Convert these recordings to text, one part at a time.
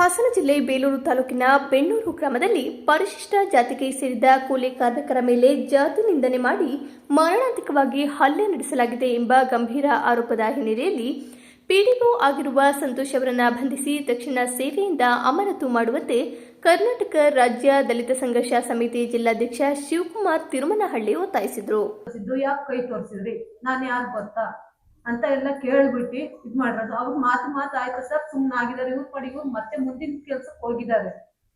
ಹಾಸನ ಜಿಲ್ಲೆ ಬೇಲೂರು ತಾಲೂಕಿನ ಬೆಣ್ಣೂರು ಗ್ರಾಮದಲ್ಲಿ ಪರಿಶಿಷ್ಟ ಜಾತಿಗೆ ಸೇರಿದ ಕೂಲಿ ಕಾರ್ಮಿಕರ ಮೇಲೆ ಜಾತಿ ನಿಂದನೆ ಮಾಡಿ ಮಾರಣಾಂತಿಕವಾಗಿ ಹಲ್ಲೆ ನಡೆಸಲಾಗಿದೆ ಎಂಬ ಗಂಭೀರ ಆರೋಪದ ಹಿನ್ನೆಲೆಯಲ್ಲಿ ಪಿಡಿಒ ಆಗಿರುವ ಸಂತೋಷ್ ಅವರನ್ನು ಬಂಧಿಸಿ ತಕ್ಷಣ ಸೇವೆಯಿಂದ ಅಮಾನತು ಮಾಡುವಂತೆ ಕರ್ನಾಟಕ ರಾಜ್ಯ ದಲಿತ ಸಂಘರ್ಷ ಸಮಿತಿ ಜಿಲ್ಲಾಧ್ಯಕ್ಷ ಶಿವಕುಮಾರ್ ತಿರುಮನಹಳ್ಳಿ ಒತ್ತಾಯಿಸಿದರು. ಅಂತ ಎಲ್ಲ ಕೇಳ್ಬಿಟ್ಟು ಇದ್ ಮಾಡಿರೋದು ಅವ್ರ ಮಾತು ಮಾತು ಆಯ್ತು ಸರ್ ಸುಮ್ನೆ ಆಗಿದ್ದಾರೆ ಇವ್ರ ಇವ್ರು ಮತ್ತೆ ಮುಂದಿನ ಕೆಲ್ಸಕ್ಕೆ ಹೋಗಿದ್ದಾರೆ.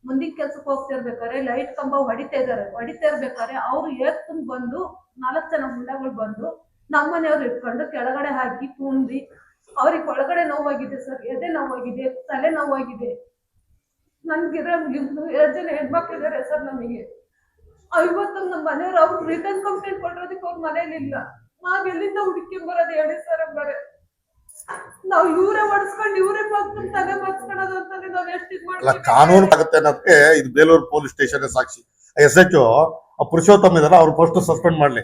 ಮುಂದಿನ ಕೆಲ್ಸಕ್ಕೆ ಹೋಗ್ತಾ ಇರ್ಬೇಕಾದ್ರೆ ಲೈಟ್ ಕಂಬ ಹೊಡಿತಾ ಇದ್ದಾರೆ. ಹೊಡಿತಾ ಇರ್ಬೇಕಾದ್ರೆ ಅವ್ರು ಏರ್ತು ಬಂದು ನಾಲ್ಕು ಜನ ಮುಂಡಗಳು ಬಂದು ನಮ್ಮನೆಯವ್ರು ಇಟ್ಕೊಂಡು ಕೆಳಗಡೆ ಹಾಕಿ ತುಂಬಿ ಅವ್ರಿಗೆ ಒಳಗಡೆ ನೋವಾಗಿದೆ ಸರ್. ಎದೆ ನೋವಾಗಿದೆ, ತಲೆ ನೋವಾಗಿದೆ. ನನ್ಗಿರೋ ಎರಡು ಜನ ಹೆಣ್ಮಕ್ಳಿದ್ದಾರೆ ಸರ್ ನಮಗೆ. ಇವತ್ತು ನಮ್ಮ ಮನೆಯವ್ರು ಅವ್ರು ರಿಟರ್ನ್ ಕಂಪ್ಲೇಂಟ್ ಕೊಟ್ಟಿರೋದಕ್ಕೆ ಅವ್ರ ಮನೇಲಿ ಇಲ್ಲ. ನಾವ್ ಎಲ್ಲಿಂದ ಹುಡುಕಿ ಬರೋದು? ಹೇಳಿ ಸರ್ ಹಂಗಾರೆ ನಾವ್ ಇವರೇ ಹೊಡ್ಸ್ಕೊಂಡು ಇವರೇ ಮಕ್ಕಳು ತಲೆ ಅಂತಂದ್ರೆ ನಾವ್ ಎಷ್ಟ್ ಇದ್ ಅಲ್ಲ ಮಾಡ್ತೀವಿ? ಕಾನೂನು ಆಗುತ್ತೆ ಅನ್ನೋದಕ್ಕೆ ಇದು ಬೇಲೂರು ಪೊಲೀಸ್ ಸ್ಟೇಷನ್ ಸಾಕ್ಷಿ. ಎಸ್ ಎಚ್ ಆ ಪುರುಷೋತ್ತಮ ಇದಾರ ಅವ್ರು ಫಸ್ಟ್ ಸಸ್ಪೆಂಡ್ ಮಾಡ್ಲಿ.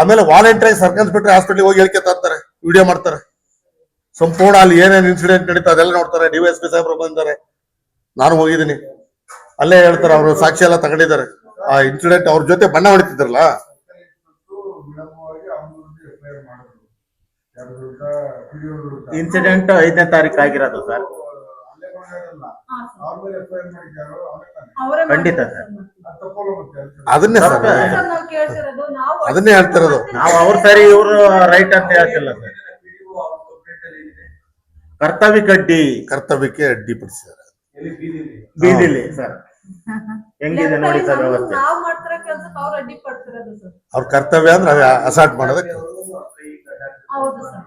ಆಮೇಲೆ ವಾಲಂಟಿಯರ್ ಸರ್ಕಲ್ ಬಿಟ್ರೆ ಹಾಸ್ಪಿಟಲ್ ಹೋಗಿ ಹೇಳಿಕೆ ತರ್ತಾರೆ ವಿಡಿಯೋ ಮಾಡ್ತಾರೆ. ಸಂಪೂರ್ಣ ಅಲ್ಲಿ ಏನೇನ್ ಇನ್ಸಿಡೆಂಟ್ ನಡೀತಾ ಅದೆಲ್ಲ ನೋಡ್ತಾರೆ ಡಿ ಎಸ್ ಪಿ ಸಾಹೇಬ್ರು ಬಂದಿದ್ದಾರೆ. ನಾನು ಹೋಗಿದ್ದೀನಿ. ಅಲ್ಲೇ ಹೇಳ್ತಾರೆ ಅವರು ಸಾಕ್ಷಿ ಎಲ್ಲ ತಗೊಂಡಿದ್ದಾರೆ. ಆ ಇನ್ಸಿಡೆಂಟ್ ಅವ್ರ ಜೊತೆ ಬಣ್ಣ ಹೊಡಿತಿದ್ರಲ್ಲ ಇನ್ಸಿಡೆಂಟ್ ಐದನೇ ತಾರೀಕು ಆಗಿರೋದು ಸರ್. ಅವರೇ ಖಂಡಿತ ಸರ್. ಅದನ್ನೇ ಸರ್ ಸರ್, ನಾವ್ ಕೇಳ್ತಿರೋದು. ನಾವು ಅದನ್ನೇ ಹೇಳ್ತಿರೋದು. ನಾವು ಅವ್ರ ಸರಿ ಇವರು ರೈಟ್ ಅಂತ ಹೇಳ್ತಿಲ್ಲ ಸರ್. ಕರ್ತವ್ಯಕ್ಕೆ ಅಡ್ಡಿ. ಕರ್ತವ್ಯಕ್ಕೆ ಅಡ್ಡಿಪಡಿಸಿದ್ದಾರೆ ಬೀದಿಲಿ ಸರ್. ಹೆಂಗಿದೆ ನೋಡಿ ಸರ್ ನಾವು- ವ್ಯವಸ್ಥೆ. ನಾವ್ ಮಾಡ್ತಿರೋ ಕೆಲ್ಸಕ್ಕೆ ಅವ್ರು ಅಡ್ಡಿ ಪಡ್ತಿರೋದು ಸರ್. ಅವ್ರ ಕರ್ತವ್ಯ ಅಂದ್ರೆ ಅಸಾಲ್ಟ್ ಮಾಡೋದಕ್ಕೆ. ಹೌದು ಸರ್.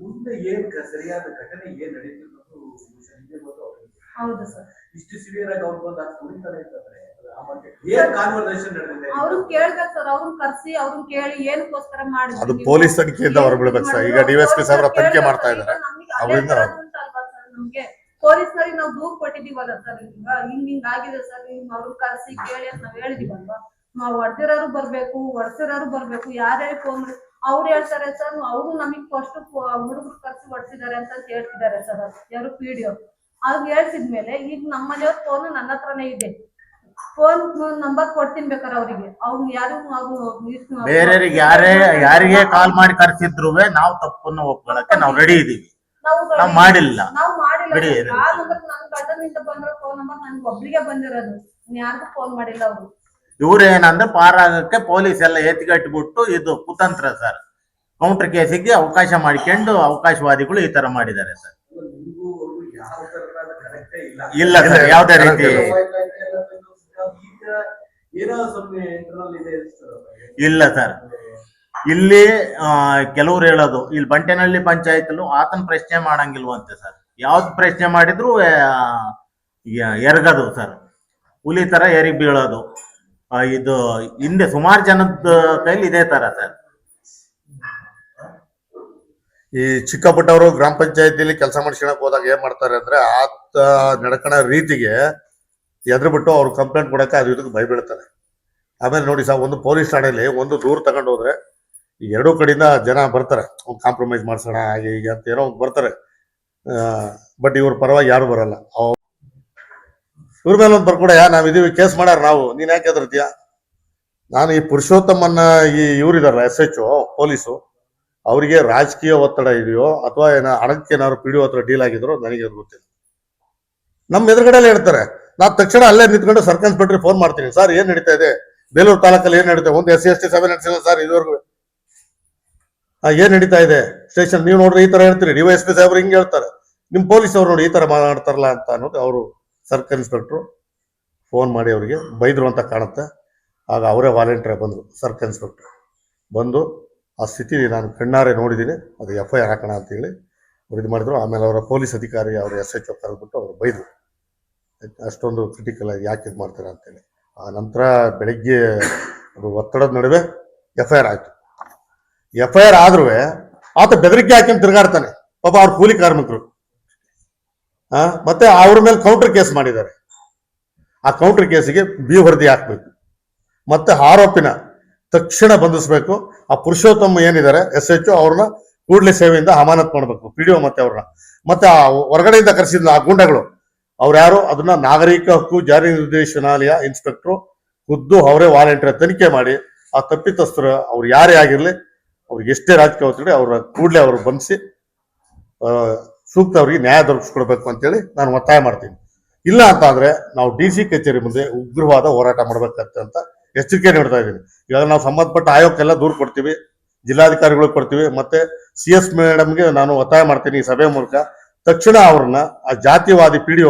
ಮುಂದೆ ಏನ್ ಕ- ಸರಿಯಾದ ಘಟನೆ ಏನ್ ನಡೀತು ಅನ್ನೋದು ನಿಮ್ಗೆ ಹೌದು ಸರ್. ಇಷ್ಟು ಸಿವಿಯರ್ ಆಗಿ ಅವ್ರು ಬಂದು ಅದು ಕುಡಿತಾರೆ ಅಂತಂದ್ರೆ ಆ ಮತ್ತೆ ಏನ್ ಕಾನ್ವರ್ಸೇಷನ್ ನಡೆದಿದೆ? ಅವ್ರನ್ನ ಕೇಳ್ಬೇಕು ಸರ್. ಅವ್ರನ್ನ ಕರ್ಸಿ ಅವ್ರನ್ನ ಕೇಳಿ ಏನಕ್ಕೋಸ್ಕರ ಮಾಡಿದ್ರು ಅದು? ಪೊಲೀಸ್ ತನಿಖೆಯಿಂದ ಹೊರಬಿಡ್ಬೇಕು ಸರ್. ಈಗ ಡಿವೈಎಸ್ಪಿ ಸಾಹೇಬ್ರ ತನಿಖೆ ಮಾಡ್ತಾ ಇದ್ದಾರೆ. ಅವರಿಂದ ನಮ್ಗೆ? ಪೊಲೀಸ್ನವ್ರಿಗೆ ನಾವು ದೂರ್ ಕೊಟ್ಟಿದೀವಲ್ಲ ಸರ್ ಹಿಂಗ್ ಹಿಂಗ್ ಆಗಿದೆ ಸರ್. ನಿಮ್ ಅವ್ರು ಕರ್ಸಿ ಕೇಳಿ ಅಂತ ನಾವ್ ಹೇಳಿದೀವಲ್ವಾ? ನಾವ್ ಹೊಡ್ದಿರೋರು ಬರ್ಬೇಕು ಹೊಡ್ಸಿರೋರು ಬರ್ಬೇಕು ಯಾರ್ಯಾರು ಫೋನ್ ಅವ್ರು ಹೇಳ್ತಾರೆ ಸರ್ ಅವರು ನಮಗ್ ಫಸ್ಟ್ ಹುಡುಗರು ಕರ್ಸಿ ಹೊಡ್ಸಿದ್ದಾರೆ ಅಂತ ಹೇಳ್ತಿದ್ದಾರೆ ಸರ್ ಯಾರು ಪಿಡಿಒ ಅವ್ರು. ಹೇಳ್ಸಿದ್ಮೇಲೆ ಈಗ ನಮ್ಮನೆಯವ್ರ ಫೋನ್ ನನ್ನ ಹತ್ರನೇ ಇದೆ. ಫೋನ್ ನಂಬರ್ ಕೊಡ್ತೀನಿ ಬೇಕಾದ್ರೆ ಅವರಿಗೆ. ಅವ್ರು ಯಾರು ಬೇರೆಯವ್ರಿಗೆ ಯಾರೇ ಯಾರಿಗೆ ಕಾಲ್ ಮಾಡಿ ಕರ್ಸಿದ್ರು ನಾವು ತಪ್ಪನ್ನು ಒಪ್ಕೊಳ್ಳಕ್ಕೆ ನಾವು ರೆಡಿ ಇದೀವಿ. ನಾವು ಮಾಡಿಲ್ಲ. ನಾವು ಬಿಡಿ. ಸರ್. ಆ ನಂಬರ್ ನನ್ ಗಂಡನಿಂದ ಬಂದಿರೋ ಫೋನ್ ನಂಬರ್ ನನ್ಗೆ ಒಬ್ರಿಗೆ ಬಂದಿರೋದು. ಯಾರಿಗೂ ಫೋನ್ ಮಾಡಿಲ್ಲ ಅವರು. ಇವ್ರು ಏನಂದ್ರೆ ಪಾರಾಗಕ್ಕೆ ಪೊಲೀಸ್ ಎಲ್ಲ ಎತ್ತಿಗಟ್ಟಿಬಿಟ್ಟು ಇದು ಕುತಂತ್ರ ಸರ್. ಕೌಂಟರ್ ಕೇಸಿಗೆ ಅವಕಾಶ ಮಾಡಿಕೊಂಡು ಅವಕಾಶವಾದಿಗಳು ಈ ತರ ಮಾಡಿದ್ದಾರೆ ಸರ್. ಇಲ್ಲ ಇಲ್ಲ ಸರ್ ಯಾವ್ದೇ ರೀತಿ ಇಲ್ಲ. ಸರ್. ಇಲ್ಲಿ ಕೆಲವ್ರು ಹೇಳೋದು ಇಲ್ಲಿ ಬಂಟೆನಹಳ್ಳಿ ಪಂಚಾಯತ್ ಆತನ ಪ್ರಶ್ನೆ ಮಾಡಂಗಿಲ್ವಂತೆ ಸರ್. ಯಾವ್ದು ಪ್ರಶ್ನೆ ಮಾಡಿದ್ರು ಎರಗದು ಸರ್ ಹುಲಿ ತರ ಎರಿ ಬೀಳೋದು. ಇದು ಹಿಂದೆ ಸುಮಾರು ಜನದ ಕೈಲಿ ಇದೇ ತರ ಸರ್ ಈ ಚಿಕ್ಕ ಪುಟ್ಟವರು ಗ್ರಾಮ ಪಂಚಾಯತಿಲಿ ಕೆಲಸ ಮಾಡ್ಸ್ಕೊಳಕ್ ಹೋದಾಗ ಏನ್ ಮಾಡ್ತಾರೆ ಅಂದ್ರೆ ಆತ ನಡ್ಕಣ ರೀತಿಗೆ ಎದ್ರು ಬಿಟ್ಟು ಅವ್ರು ಕಂಪ್ಲೇಂಟ್ ಕೊಡಕ್ಕೆ ಅದು ಇದಕ್ಕೆ ಭಯಬೀಳ್ತಾರೆ ಆಮೇಲೆ ನೋಡಿ ಸರ್ ಒಂದು ಪೊಲೀಸ್ ಠಾಣೆಯಲ್ಲಿ ಒಂದು ದೂರ ತಗೊಂಡು ಹೋದ್ರೆ ಎರಡೂ ಕಡೆಯಿಂದ ಜನ ಬರ್ತಾರೆ. ಕಾಂಪ್ರಮೈಸ್ ಮಾಡ್ಸೋಣ, ಹಾಗೆ ಹೀಗೆ ಅಂತ ಏನೋ ಬರ್ತಾರೆ. ಬಟ್ ಇವ್ರ ಪರವಾಗಿ ಯಾರು ಬರಲ್ಲ. ಇವ್ರ ಮೇಲೆ ಒಂದು ನಾವ್ ಇದೀವಿ, ಕೇಸ್ ಮಾಡ್ಯಾರ ನಾವು. ನೀನ್ ಯಾಕೆ ಹೆದರ್ತೀಯ? ನಾನು ಈ ಪುರುಷೋತ್ತಮನ್ನ ಈ ಇವ್ರಿದಾರಲ್ಲ, ಎಸ್ ಎಚ್ ಪೊಲೀಸು, ಅವರಿಗೆ ರಾಜಕೀಯ ಒತ್ತಡ ಇದೆಯೋ, ಅಥವಾ ಏನ ಹಣಕ್ಕೆ ಏನಾದ್ರು ಪಿಡಿಯೋ ಹತ್ರ ಡೀಲ್ ಆಗಿದ್ರು, ನನಗೆ ಅದು ಗೊತ್ತಿಲ್ಲ. ನಮ್ಮ ಎದುರುಗಡೆಲ್ಲ ಹೇಳ್ತಾರೆ ನಾ ತಕ್ಷಣ ಅಲ್ಲೇ ನಿಂತ್ಕೊಂಡು ಸರ್ಕಲ್ ಇನ್ಸ್ಪೆಕ್ಟರ್ ಫೋನ್ ಮಾಡ್ತೀನಿ. ಸರ್, ಏನ್ ನಡೀತಾ ಇದೆ? ಬೇಲೂರು ತಾಲೂಕಲ್ಲಿ ಏನ್ ನಡೀತಾ ಒಂದು ಎಸ್ ಸಿ, ಎಸ್ ಟಿ ಸಭೆ ನಡೆಸಿಲ್ಲ ಸರ್, ಇದುವರೆಗೂ. ಏನ್ ನಡೀತಾ ಇದೆ? ಸ್ಟೇಷನ್, ನೀವು ನೋಡ್ರಿ, ಈ ತರ ಹೇಳ್ತೀರಿ. ಡಿ ಎಸ್ ಪಿ ಸಾಹೇಬ್ರು ಹಿಂಗೆ ಹೇಳ್ತಾರೆ. ನಿಮ್ ಪೊಲೀಸ್ ಅವರು ನೋಡಿ ಈ ಥರ ಮಾತಾಡ್ತಾರಲ್ಲ ಅಂತ ಅನ್ನೋದು ಅವರು ಸರ್ಕಲ್ ಇನ್ಸ್ಪೆಕ್ಟ್ರು ಫೋನ್ ಮಾಡಿ ಅವರಿಗೆ, ಬೈದ್ರು ಅಂತ ಕಾಣುತ್ತೆ. ಆಗ ಅವರೇ ವಾಲಂಟಿಯರ್ ಬಂದರು, ಸರ್ಕಲ್ ಇನ್ಸ್ಪೆಕ್ಟ್ರು ಬಂದು ಆ ಸ್ಥಿತಿ ನಾನು ಕಣ್ಣಾರೆ ನೋಡಿದ್ದೀನಿ ಅದು ಎಫ್ ಐ ಆರ್ ಹಾಕೋಣ ಅಂತೇಳಿ ಅವ್ರು ಇದು ಮಾಡಿದ್ರು. ಆಮೇಲೆ ಅವರ ಪೊಲೀಸ್ ಅಧಿಕಾರಿ, ಅವರು ಎಸ್ ಎಚ್ ಕರೆದ್ಬಿಟ್ಟು ಅವರು ಬೈದರು. ಅಷ್ಟೊಂದು ಕ್ರಿಟಿಕಲ್ ಆಗಿ ಯಾಕೆ ಇದು ಮಾಡ್ತಾರೆ ಅಂತೇಳಿ ಆ ನಂತರ ಬೆಳಗ್ಗೆ ಅದು ಒತ್ತಡದ ನಡುವೆ ಎಫ್ ಐ ಆರ್ ಆಯಿತು. ಎಫ್ ಐ ಆರ್ ಆದ್ರೂ ಆತ ಬೆದರಿಕೆ ಹಾಕಿ ತಿರುಗಾಡ್ತಾನೆ. ಪಾಪ ಅವ್ರ ಕೂಲಿ ಕಾರ್ಮಿಕರು. ಮತ್ತೆ ಅವ್ರ ಮೇಲೆ ಕೌಂಟರ್ ಕೇಸ್ ಮಾಡಿದ್ದಾರೆ. ಆ ಕೌಂಟರ್ ಕೇಸಿಗೆ ಬಿ ವರದಿ ಹಾಕ್ಬೇಕು. ಮತ್ತೆ ಆರೋಪಿನ ತಕ್ಷಣ ಬಂಧಿಸಬೇಕು. ಆ ಪುರುಷೋತ್ತಮ ಏನಿದ್ದಾರೆ ಎಸ್ ಎಚ್ ಅವ್ರನ್ನ ಕೂಡಲೇ ಸೇವೆಯಿಂದ ಅಮಾನತ್ ಮಾಡಬೇಕು. ಪಿ ಡಿ ಒ ಮತ್ತೆ ಅವ್ರನ್ನ. ಮತ್ತೆ ಆ ಹೊರಗಡೆಯಿಂದ ಕರೆಸಿದ ಆ ಗುಂಡಗಳು. ಯಾರು? ಅದನ್ನ ನಾಗರಿಕ ಹಕ್ಕು ಜಾರಿ ನಿರ್ದೇಶನಾಲಯ ಇನ್ಸ್ಪೆಕ್ಟ್ರು ಖುದ್ದು ಅವರೇ ವಾಲಂಟಿಯರ್ ತನಿಖೆ ಮಾಡಿ ಆ ತಪ್ಪಿತಸ್ಥರು ಅವ್ರು ಯಾರೇ ಆಗಿರಲಿ, ಅವ್ರಿಗೆ ಎಷ್ಟೇ ರಾಜಕೀಯ ಅವ್ರ ಕೂಡಲೇ ಅವರು ಬಂಧಿಸಿ ಸೂಕ್ತ ಅವ್ರಿಗೆ ನ್ಯಾಯ ದೊರಕಿಸ್ಕೊಡ್ಬೇಕು ಅಂತೇಳಿ ನಾನು ಒತ್ತಾಯ ಮಾಡ್ತೀನಿ. ಇಲ್ಲ ಅಂತ ಅಂದ್ರೆ ನಾವು ಡಿ ಸಿ ಕಚೇರಿ ಮುಂದೆ ಉಗ್ರವಾದ ಹೋರಾಟ ಮಾಡ್ಬೇಕಂತ ಅಂತ ಎಚ್ಚರಿಕೆ ನೀಡ್ತಾ ಇದ್ದೀನಿ. ಇವಾಗ ನಾವು ಸಂಬಂಧಪಟ್ಟ ಆಯೋಗಕ್ಕೆಲ್ಲ ದೂರು ಕೊಡ್ತೀವಿ ಜಿಲ್ಲಾಧಿಕಾರಿಗಳು ಕೊಡ್ತೀವಿ, ಮತ್ತೆ ಸಿ ಎಸ್ ಮೇಡಮ್ಗೆ ನಾನು ಒತ್ತಾಯ ಮಾಡ್ತೀನಿ ಈ ಸಭೆ ಮೂಲಕ. ತಕ್ಷಣ ಅವ್ರನ್ನ, ಆ ಜಾತಿವಾದಿ ಪಿ ಡಿ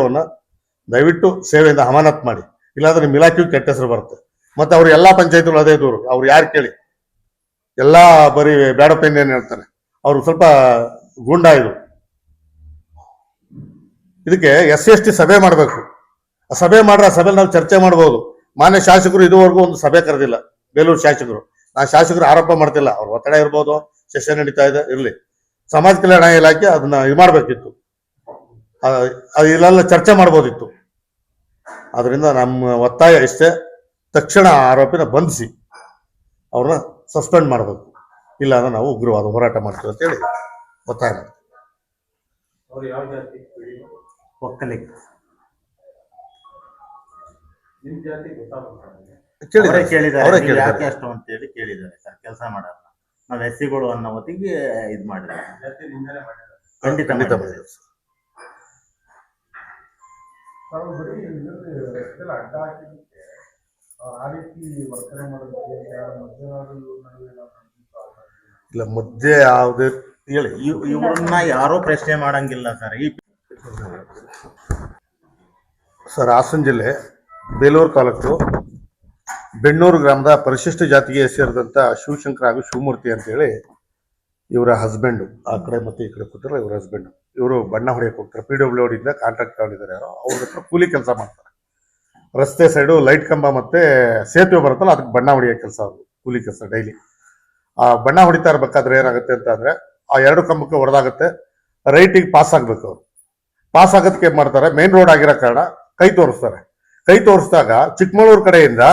ದಯವಿಟ್ಟು ಸೇವೆಯಿಂದ ಅಮಾನತ್ ಮಾಡಿ. ಇಲ್ಲಾಂದ್ರೆ ನಿಮ್ಮ ಇಲಾಖೆಗೂ ಕೆಟ್ಟ ಹೆಸರು ಬರುತ್ತೆ. ಮತ್ತೆ ಅವ್ರು ಎಲ್ಲಾ ಪಂಚಾಯತ್ಗಳು ಅದೇ ದೂರು. ಅವ್ರು ಯಾರು ಕೇಳಿ? ಎಲ್ಲಾ ಬರೀ ಬ್ಯಾಡಪ್ಪ ಒಪಿನಿಯನ್ ಹೇಳ್ತಾರೆ. ಅವ್ರು ಸ್ವಲ್ಪ ಗೂಂಡಾ ಇದಕ್ಕೆ ಎಸ್ ಎಸ್ ಟಿ ಸಭೆ ಮಾಡಬೇಕು. ಆ ಸಭೆ ಮಾಡ್ರೆ ಆ ಸಭೆಯಲ್ಲಿ ನಾವು ಚರ್ಚೆ ಮಾಡಬಹುದು ಮಾನ್ಯ ಶಾಸಕರು ಇದುವರೆಗೂ ಒಂದು ಸಭೆ ಕರೆದಿಲ್ಲ. ಬೇಲೂರು ಶಾಸಕರು. ಆ ಶಾಸಕರು ಆರೋಪ ಮಾಡ್ತಿಲ್ಲ. ಅವ್ರ ಒತ್ತಡ ಇರ್ಬೋದು, ಸೆಷನ್ ನಡೀತಾ ಇದೆ, ಇರಲಿ. ಸಮಾಜ ಕಲ್ಯಾಣ ಇಲಾಖೆ ಅದನ್ನ ಇದು ಮಾಡಬೇಕಿತ್ತು. ಇಲ್ಲೆಲ್ಲ ಚರ್ಚೆ ಮಾಡ್ಬೋದಿತ್ತು. ಅದರಿಂದ ನಮ್ಮ ಒತ್ತಾಯ ಇಷ್ಟೇ. ತಕ್ಷಣ ಆರೋಪಿನ ಬಂಧಿಸಿ ಅವ್ರನ್ನ ಸಸ್ಪೆಂಡ್ ಮಾಡಬೇಕು. ಇಲ್ಲ ಅಂದ್ರೆ ನಾವು ಉಗ್ರವಾದ ಹೋರಾಟ ಮಾಡ್ತೀವಿ ಅಂತೇಳಿ ಒತ್ತಾಯ ಮಾಡ್ತೀವಿ. ಒಕ್ಕಲಿಗ. ಅವರೇ ಕೇಳಿದ್ದಾರೆ. ನೀವು ಯಾಕೆ ಅಷ್ಟು ಅಂತ ಹೇಳಿ ಕೇಳಿದ್ದಾರೆ ಸರ್. ಕೆಲಸ ಮಾಡಲ್ಲ. ನಾವ್ ಎಸ್ಸಿಗಳು ಅನ್ನೋ ಹೊತ್ತಿಗೆ ಇದು ಮಾಡಿದ್ರೆ ಖಂಡಿತ ಖಂಡಿತ. ತಾವು ಬರೀ ಇದ್ರದ್ದು ಅಡ್ಡ ಹಾಕಿದ್ದಕ್ಕೆ ಅವ್ರು ಆ ರೀತಿ ವರ್ತನೆ ಮಾಡೋದಕ್ಕೆ ಮಧ್ಯನಾಡು ನಡುವೆ ನಾವು ಖಂಡಿತ ಇಲ್ಲ ಮಧ್ಯೆ ಯಾವುದೇ ಹೇಳಿ ಇವ್- ಇವ್ರನ್ನ ಯಾರೋ ಪ್ರಶ್ನೆ ಮಾಡಂಗಿಲ್ಲ ಸರ್. ಈ ಸರ್, ಹಾಸನ ಜಿಲ್ಲೆ, ಬೇಲೂರು ತಾಲೂಕು, ಬೆಣ್ಣೂರು ಗ್ರಾಮದ ಪರಿಶಿಷ್ಟ ಜಾತಿಗೆ ಸೇರಿದಂಥ ಶಿವಶಂಕರ ಹಾಗೂ ಶಿವಮೂರ್ತಿ ಅಂತೇಳಿ ಇವರ ಹಸ್ಬೆಂಡು ಆ ಕಡೆ ಮತ್ತು ಈ ಕಡೆ ಕೂತಿರೋ ಇವರ ಹಸ್ಬೆಂಡು ಇವರು ಬಣ್ಣ ಹೊಡೆಯಕ್ಕೆ ಹೋಗ್ತಾರೆ. ಪಿ ಡಬ್ಲ್ಯೂ ಡಿಯಿಂದ ಕಾಂಟ್ರಾಕ್ಟ್ ತಗೊಂಡಿದ್ದಾರೆ. ಯಾರೋ ಅವ್ರ ಹತ್ರ ಕೂಲಿ ಕೆಲಸ ಮಾಡ್ತಾರೆ. ರಸ್ತೆ ಸೈಡು ಲೈಟ್ ಕಂಬ ಮತ್ತು ಸೇತುವೆ ಬರುತ್ತಲ್ಲ, ಅದಕ್ಕೆ ಬಣ್ಣ ಹೊಡೆಯೋ ಕೆಲಸ ಅವರು, ಕೂಲಿ ಕೆಲಸ ಡೈಲಿ ಆ ಬಣ್ಣ ಹೊಡಿತಾ ಇರಬೇಕಾದ್ರೆ ಏನಾಗುತ್ತೆ ಅಂತ ಅಂದ್ರೆ, ಆ ಎರಡು ಕಂಬಕ್ಕೆ ಹೊಡೆದಾಗುತ್ತೆ. ರೈಟಿಗೆ ಪಾಸ್ ಆಗಬೇಕು ಅವರು. ಪಾಸ್ ಆಗೋದಕ್ಕೆ ಏನು ಮಾಡ್ತಾರೆ? ಮೇನ್ ರೋಡ್ ಆಗಿರೋ ಕಾರಣ ಕೈ ತೋರಿಸ್ತಾರೆ. ಕೈ ತೋರಿಸಿದಾಗ ಚಿಕ್ಕಮಗಳೂರು ಕಡೆಯಿಂದ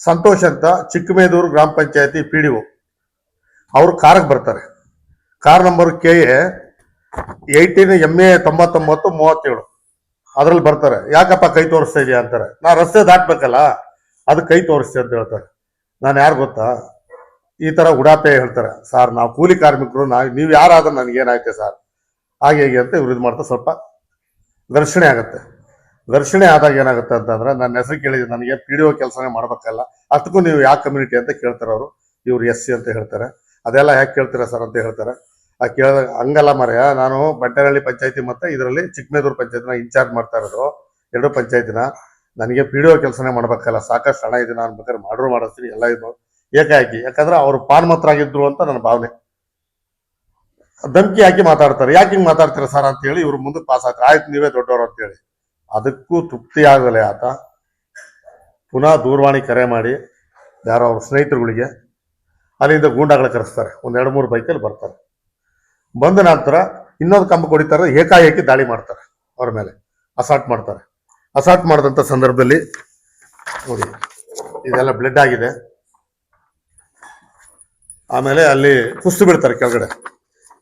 ಸಂತೋಷ್ ಅಂತ ಚಿಕ್ಕಮೇದೂರು ಗ್ರಾಮ ಪಂಚಾಯತಿ ಪಿ ಡಿ ಅವರು ಕಾರಿಗೆ ಬರ್ತಾರೆ. Car number K A eighteen M A ತೊಂಬತ್ತೊಂಬತ್ತು ಮೂವತ್ತೇಳು. ಅದ್ರಲ್ಲಿ ಬರ್ತಾರೆ. ಯಾಕಪ್ಪ ಕೈ ತೋರಿಸ್ತಾ ಇದೆಯಾ ಅಂತಾರೆ. ನಾ ರಸ್ತೆ ದಾಟ್ಬೇಕಲ್ಲ, ಅದು ಕೈ ತೋರಿಸ್ತೆ ಅಂತ ಹೇಳ್ತಾರೆ. ನಾನು ಯಾರು ಗೊತ್ತಾ? ಈ ತರ ಉಡಾಪೆ ಹೇಳ್ತಾರೆ. ಸರ್, ನಾವು ಕೂಲಿ ಕಾರ್ಮಿಕರು ನಾ ನೀವು ಯಾರಾದ್ರೂ ನನಗೇನಾಯ್ತೆ ಸರ್? ಹಾಗೆ ಹೇಗೆ ಅಂತ ಇವ್ರು ಇದು ಮಾಡ್ತಾ ಸ್ವಲ್ಪ ಘರ್ಷಣೆ ಆಗುತ್ತೆ. ಘರ್ಷಣೆ ಆದಾಗ ಏನಾಗುತ್ತೆ ಅಂತಂದ್ರೆ ನನ್ನ ಹೆಸರು ಕೇಳಿದ್ರೆ ನನಗೆ ಪಿ ಡಿ ಒ ಕೆಲಸನೇ ಮಾಡ್ಬೇಕಲ್ಲ ಅದಕ್ಕೂ ನೀವು ಯಾವ ಕಮ್ಯುನಿಟಿ ಅಂತ ಕೇಳ್ತಾರೆ ಅವರು. ಇವ್ರು ಎಸ್ ಸಿ ಅಂತ ಹೇಳ್ತಾರೆ. ಅದೆಲ್ಲ ಯಾಕೆ ಕೇಳ್ತೀರಾ ಸರ್ ಅಂತ ಹೇಳ್ತಾರೆ. ಆ ಕೇಳಿದಾಗ ಹಂಗಲ್ಲ ಮರೆಯ, ನಾನು ಬಂಟೇನಹಳ್ಳಿ ಪಂಚಾಯತಿ ಮತ್ತೆ ಇದರಲ್ಲಿ ಚಿಕ್ಕಮೇದೂರು ಪಂಚಾಯತಿನ ಇನ್ಚಾರ್ಜ್ ಮಾಡ್ತಾ ಇರೋದು. ಎರಡು ಪಂಚಾಯತಿನ. ನನಗೆ ಪಿ ಡಿ ಒ ಕೆಲಸನೇ ಮಾಡ್ಬೇಕಲ್ಲ, ಸಾಕಷ್ಟು ಹಣ ಇದೆ ನಾನು ಬೇಕಾದ್ರೆ ಮಾಡ್ರು ಮಾಡಿಸ್ತೀನಿ, ಎಲ್ಲ ಇದು. ಏಕಾಏಕಿ, ಯಾಕಂದ್ರೆ ಅವ್ರು ಪಾನ್ಮತ್ರರಾಗಿದ್ರು ಅಂತ ನನ್ನ ಭಾವನೆ. ಧಮಕಿ ಹಾಕಿ ಮಾತಾಡ್ತಾರೆ. ಯಾಕೆ ಹಿಂಗ್ ಮಾತಾಡ್ತೀರಾ ಸರ್ ಅಂತ ಹೇಳಿ ಇವ್ರು ಮುಂದಕ್ಕೆ ಪಾಸ್ ಆಗ್ತಾರೆ. ಆಯ್ತು, ನೀವೇ ದೊಡ್ಡವರು ಅಂತ ಹೇಳಿ ಅದಕ್ಕೂ ತೃಪ್ತಿ ಆಗಲಿ ಆತ ಪುನಃ ದೂರವಾಣಿ ಕರೆ ಮಾಡಿ ಯಾರೋ ಅವ್ರ ಸ್ನೇಹಿತರುಗಳಿಗೆ ಅಲ್ಲಿಂದ ಗೂಂಡಾಗಳ ಕರೆಸ್ತಾರೆ. ಒಂದು ಎರಡು ಮೂರು ಬೈಕಲ್ಲಿ ಬರ್ತಾರೆ. ಬಂದ ನಂತರ ಇನ್ನೊಂದು ಕಂಬ ಕೊಡಿತಾರೆ, ಏಕಾಏಕಿ ದಾಳಿ ಮಾಡ್ತಾರೆ ಅವ್ರ ಮೇಲೆ. ಅಸಾಲ್ಟ್ ಮಾಡ್ತಾರೆ. ಅಸಾಲ್ಟ್ ಮಾಡಿದಂಥ ಸಂದರ್ಭದಲ್ಲಿ ನೋಡಿ, ಇದೆಲ್ಲ ಬ್ಲಡ್ ಆಗಿದೆ. ಆಮೇಲೆ ಅಲ್ಲಿ ಕುಸ್ತು ಬಿಡ್ತಾರೆ ಕೆಳಗಡೆ.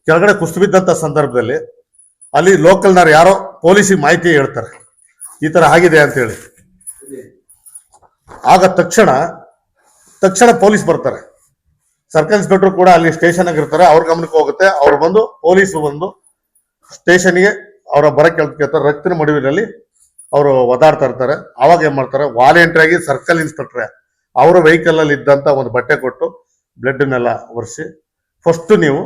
ಕೆಳಗಡೆ ಕುಸ್ತು ಬಿದ್ದಂಥ ಸಂದರ್ಭದಲ್ಲಿ ಅಲ್ಲಿ ಲೋಕಲ್ನವ್ರು ಯಾರೋ ಪೊಲೀಸಿಗೆ ಮಾಹಿತಿ ಹೇಳ್ತಾರೆ. ಈ ತರ ಆಗಿದೆ ಅಂತ ಹೇಳಿ. ಆಗ ತಕ್ಷಣ ತಕ್ಷಣ ಪೊಲೀಸ್ ಬರ್ತಾರೆ. ಸರ್ಕಲ್ ಇನ್ಸ್ಪೆಕ್ಟರ್ ಕೂಡ ಅಲ್ಲಿ ಸ್ಟೇಷನ್ ಇರ್ತಾರೆ. ಅವ್ರ ಗಮನಕ್ಕೆ ಹೋಗುತ್ತೆ. ಅವ್ರು ಬಂದು, ಪೊಲೀಸ್ ಬಂದು ಸ್ಟೇಷನ್ಗೆ ಅವರ ಬರ ಕೇಳ್ತಾರೆ ರಕ್ತನ ಮಡುವಿನಲ್ಲಿ ಅವರು ಒದಾಡ್ತಾ ಇರ್ತಾರೆ. ಅವಾಗ ಏನ್ ಮಾಡ್ತಾರೆ? ವಾಲೆಂಟ್ರಿ ಆಗಿ ಸರ್ಕಲ್ ಇನ್ಸ್ಪೆಕ್ಟ್ರೆ, ಅವರ ವೆಹಿಕಲ್ ಅಲ್ಲಿ ಇದ್ದಂತ ಒಂದು ಬಟ್ಟೆ ಕೊಟ್ಟು ಬ್ಲಡ್ನೆಲ್ಲ ಒರೆಸಿ ಫಸ್ಟ್ ನೀವು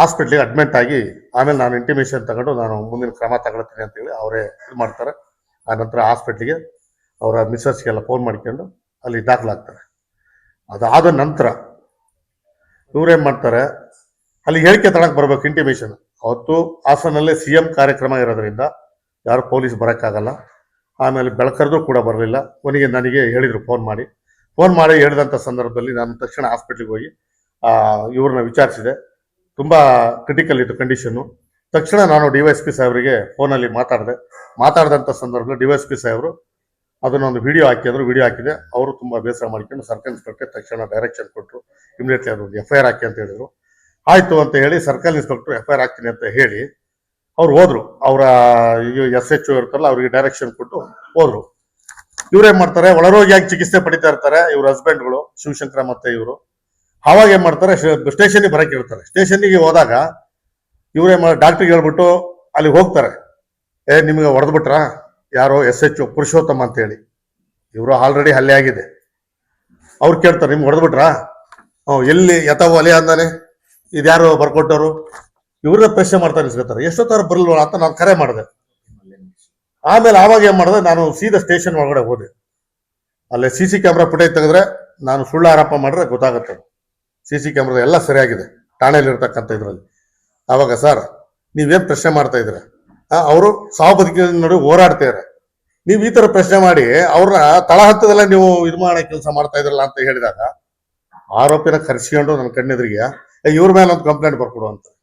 ಹಾಸ್ಪಿಟ್ಲಿಗೆ ಅಡ್ಮಿಟ್ ಆಗಿ ಆಮೇಲೆ ನಾನು ಇಂಟಿಮೇಷನ್ ತಗೊಂಡು ನಾನು ಮುಂದಿನ ಕ್ರಮ ತಗೊಳ್ತೀನಿ ಅಂತೇಳಿ ಅವರೇ ಇದು ಮಾಡ್ತಾರೆ. ಆ ನಂತರ ಹಾಸ್ಪಿಟ್ಲಿಗೆ ಅವರ ಮಿಸ್ಸಸ್ಗೆಲ್ಲ ಫೋನ್ ಮಾಡ್ಕೊಂಡು ಅಲ್ಲಿ ದಾಖಲಾಗ್ತಾರೆ. ಅದಾದ ನಂತರ ಇವರೇನು ಮಾಡ್ತಾರೆ? ಅಲ್ಲಿ ಹೇಳಿಕೆ ತಗೊಳಕ್ ಬರಬೇಕು ಇಂಟಿಮೇಷನ್ ಅವತ್ತು ಹಾಸನಲ್ಲೇ ಸಿ ಎಂ ಕಾರ್ಯಕ್ರಮ ಇರೋದ್ರಿಂದ ಯಾರು ಪೊಲೀಸ್ ಬರೋಕ್ಕಾಗಲ್ಲ. ಆಮೇಲೆ ಬೆಳಕರೆದು ಕೂಡ ಬರಲಿಲ್ಲ. ಕೊನೆಗೆ ನನಗೆ ಹೇಳಿದರು ಫೋನ್ ಮಾಡಿ. ಫೋನ್ ಮಾಡಿ ಹೇಳಿದಂಥ ಸಂದರ್ಭದಲ್ಲಿ ನಾನು ತಕ್ಷಣ ಹಾಸ್ಪಿಟ್ಲಿಗೆ ಹೋಗಿ ಇವ್ರನ್ನ ವಿಚಾರಿಸಿದೆ. ತುಂಬ ಕ್ರಿಟಿಕಲ್ ಇತ್ತು ಕಂಡೀಷನ್ನು ತಕ್ಷಣ ನಾನು ಡಿ ವೈ ಎಸ್ ಪಿ ಸಾಹೇಬರಿಗೆ ಫೋನಲ್ಲಿ ಮಾತಾಡಿದೆ. ಮಾತಾಡಿದಂಥ ಸಂದರ್ಭದಲ್ಲಿ ಡಿ ವೈ ಎಸ್ ಪಿ ಸಾಹೇಬರು ಅದನ್ನೊಂದು ವಿಡಿಯೋ ಹಾಕಿದ್ರು ವಿಡಿಯೋ ಹಾಕಿದೆ. ಅವರು ತುಂಬ ಬೇಸರ ಮಾಡ್ಕೊಂಡು ಸರ್ಕಲ್ ಇನ್ಸ್ಪೆಕ್ಟರ್ ತಕ್ಷಣ ಡೈರೆಕ್ಷನ್ ಕೊಟ್ಟರು ಇಮಿಡಿಯೇಟ್ಲಿ ಅದೊಂದು ಎಫ್ ಐ ಆರ್ ಹಾಕಿ ಅಂತ ಹೇಳಿದರು. ಆಯ್ತು ಅಂತ ಹೇಳಿ circle inspector F I R ಹಾಕ್ತೀನಿ ಅಂತ ಹೇಳಿ ಅವ್ರು ಹೋದ್ರು. ಅವರ ಎಸ್ ಎಚ್ ಓ ಇರ್ತಾರಲ್ಲ ಅವರಿಗೆ ಡೈರೆಕ್ಷನ್ ಕೊಟ್ಟು ಹೋದ್ರು. ಇವ್ರೇನ್ ಮಾಡ್ತಾರೆ? ಒಳರೋಗಿಯಾಗಿ ಚಿಕಿತ್ಸೆ ಪಡಿತಾ ಇರ್ತಾರೆ. ಇವ್ರ ಹಸ್ಬೆಂಡ್ಗಳು ಶಿವಶಂಕರ ಮತ್ತೆ ಇವರು. ಅವಾಗ ಏನ್ ಮಾಡ್ತಾರೆ ಸ್ಟೇಷನ್ಗೆ ಬರಕ್ ಹೇಳ್ತಾರೆ. ಸ್ಟೇಷನ್ಗೆ ಹೋದಾಗ ಇವರೇ ಡಾಕ್ಟ್ರಿಗೆ ಹೇಳ್ಬಿಟ್ಟು ಅಲ್ಲಿ ಹೋಗ್ತಾರೆ. ಏ, ನಿಮಗೆ ಹೊಡೆದ್ಬಿಟ್ರ ಯಾರೋ ಎಸ್ ಎಚ್ ಪುರುಷೋತ್ತಮ ಅಂತ ಹೇಳಿ ಇವರು ಆಲ್ರೆಡಿ ಹಲ್ಲೆ ಆಗಿದೆ. ಅವ್ರು ಕೇಳ್ತಾರೆ, ನಿಮ್ಗೆ ಹೊಡೆದ್ಬಿಟ್ರಾ ಹ್ಞೂ, ಎಲ್ಲಿ ಯಥಾವು ಅಲೆ ಅಂದಾನೆ. ಇದ್ಯಾರು ಬರ್ಕೊಟ್ಟವರು? ಇವ್ರನ್ನ ಪ್ರಶ್ನೆ ಮಾಡ್ತಾರೆ ಇಸ್ಕೊತಾರೆ ಎಷ್ಟೊತ್ತಾರು ಬರಲ್ವ ಅಂತ ನಾನು ಕರೆ ಮಾಡಿದೆ. ಆಮೇಲೆ ಆವಾಗ ಏನು ಮಾಡಿದೆ, ನಾನು ಸೀದಾ ಸ್ಟೇಷನ್ ಒಳಗಡೆ ಹೋದೆ. ಅಲ್ಲೇ ಸಿ ಸಿ ಕ್ಯಾಮ್ರಾ ಫುಟೇಜ್ ತೆಗೆದ್ರೆ ನಾನು ಸುಳ್ಳು ಆರೋಪ ಮಾಡಿದ್ರೆ ಗೊತ್ತಾಗುತ್ತೆ. ಸಿ ಸಿ ಕ್ಯಾಮ್ರಾ ಎಲ್ಲ ಸರಿಯಾಗಿದೆ ಠಾಣೆಯಲ್ಲಿ ಇರತಕ್ಕಂಥ ಇದರಲ್ಲಿ. ಆವಾಗ ಸರ್ ನೀವೇನು ಪ್ರಶ್ನೆ ಮಾಡ್ತಾ ಇದ್ರ ಅವರು ಸಾವು ಬದುಕಿನ ನಡುವೆ ಹೋರಾಡ್ತಾರೆ ನೀವು ಈ ತರ ಪ್ರಶ್ನೆ ಮಾಡಿ ಅವ್ರನ್ನ ತಳಹಂತದಲ್ಲೇ ನೀವು ಇದು ಮಾಡೋ ಕೆಲಸ ಮಾಡ್ತಾ ಇದ್ರಲ್ಲ ಅಂತ ಹೇಳಿದಾಗ, ಆರೋಪಿನ ಕರೆಸ್ಕೊಂಡು ನನ್ನ ಕಣ್ಣೆದ್ರಿಗೆ ಇವ್ರ ಮೇಲೆ ಒಂದು ಕಂಪ್ಲೇಂಟ್ ಬರ್ಕೊಡು ಅಂತ.